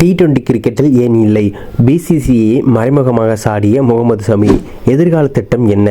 T twenty கிரிக்கெட்டில் ஏன் இல்லை? பிசிசிஐ மறைமுகமாக சாடிய முகமது சமி எதிர்கால திட்டம் என்ன?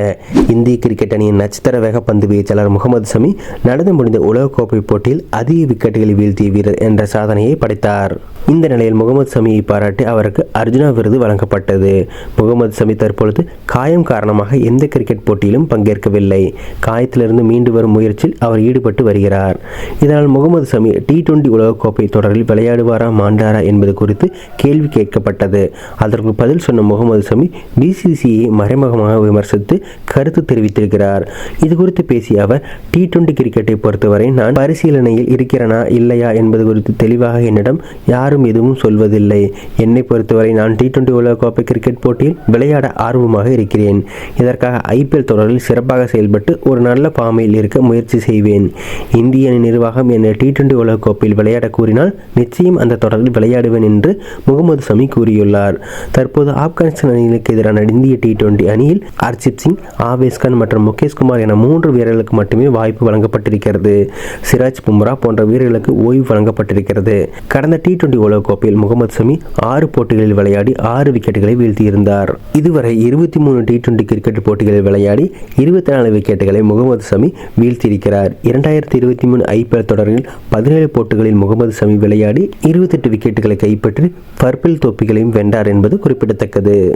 இந்திய கிரிக்கெட் அணியின் நட்சத்திர வேக பந்து வீச்சாளர் முகமது சமி நடந்து முடிந்த உலகக்கோப்பை போட்டியில் அதிக விக்கெட்டுகளை வீழ்த்திய வீரர் என்ற சாதனையை படைத்தார். இந்த நிலையில் முகமது சமியை பாராட்டி அவருக்கு அர்ஜுனா விருது வழங்கப்பட்டது. முகமது சமி தற்பொழுது காயம் காரணமாக எந்த கிரிக்கெட் போட்டியிலும் பங்கேற்கவில்லை. காயத்திலிருந்து மீண்டு வரும் முயற்சியில் அவர் ஈடுபட்டு வருகிறார். இதனால் முகமது சமி டி டுவெண்டி உலகக்கோப்பை தொடரில் விளையாடுவாரா மாண்டாரா என்பது குறித்து கேள்வி கேட்கப்பட்டது. அதற்கு பதில் சொன்ன முகமது சமி பிசிசிஐ மறைமுகமாக விமர்சித்து கருத்து தெரிவித்திருக்கிறார். இது குறித்து பேசிய அவர் டி டுவெண்டி கிரிக்கெட்டை பொறுத்தவரை நான் பரிசீலனையில் இருக்கிறனா இல்லையா என்பது குறித்து தெளிவாக என்னிடம் யாரும் எதுவும் சொல்வதில்லை. என்னை பொறுத்தவரை நான் டி டுவெண்டி உலகக்கோப்பை கிரிக்கெட் போட்டியில் விளையாட ஆர்வமாக இருக்கிறேன். இதற்காக ஐபிஎல் தொடரில் சிறப்பாக செயல்பட்டு ஒரு நல்ல பாமையில் இருக்க முயற்சி செய்வேன். இந்திய நிர்வாகம் என்னை டி டுவெண்டி உலகக்கோப்பையில் விளையாட கூறினால் நிச்சயம் அந்த தொடரில் விளையாடுவேன் என்று முகமது சமி கூறியுள்ளார். தற்போது ஆப்கானிஸ்தான் அணிகளுக்கு எதிரான இந்திய டி டுவெண்டி அணியில் ஹர்ஷிப் சிங் ஆவேஸ்கான் மற்றும் முகேஷ்குமார் என மூன்று வீரர்களுக்கு மட்டுமே வாய்ப்பு வழங்கப்பட்டிருக்கிறது. சிராஜ் பும்ரா போன்ற வீரர்களுக்கு ஓய்வு வழங்கப்பட்டிருக்கிறது. கடந்த டி டுவெண்டி உலகக்கோப்பையில் முகமது சமி ஆறு போட்டிகளில் விளையாடி ஆறு விக்கெட்டுகளை வீழ்த்தியிருந்தார். இதுவரை இருபத்தி மூணு டி டுவெண்டி கிரிக்கெட் போட்டிகளில் விளையாடி இருபத்தி நாலு விக்கெட்டுகளை முகமது சமி வீழ்த்தியிருக்கிறார். இரண்டாயிரத்தி இருபத்தி மூணு ஐபிஎல் தொடரில் பதினேழு போட்டிகளில் முகமது சமி விளையாடி இருபத்தெட்டு விக்கெட்டுகளை கை கைப்பற்றி பர்பிள் தொப்பிகளையும் வென்றார் என்பது குறிப்பிடத்தக்கது.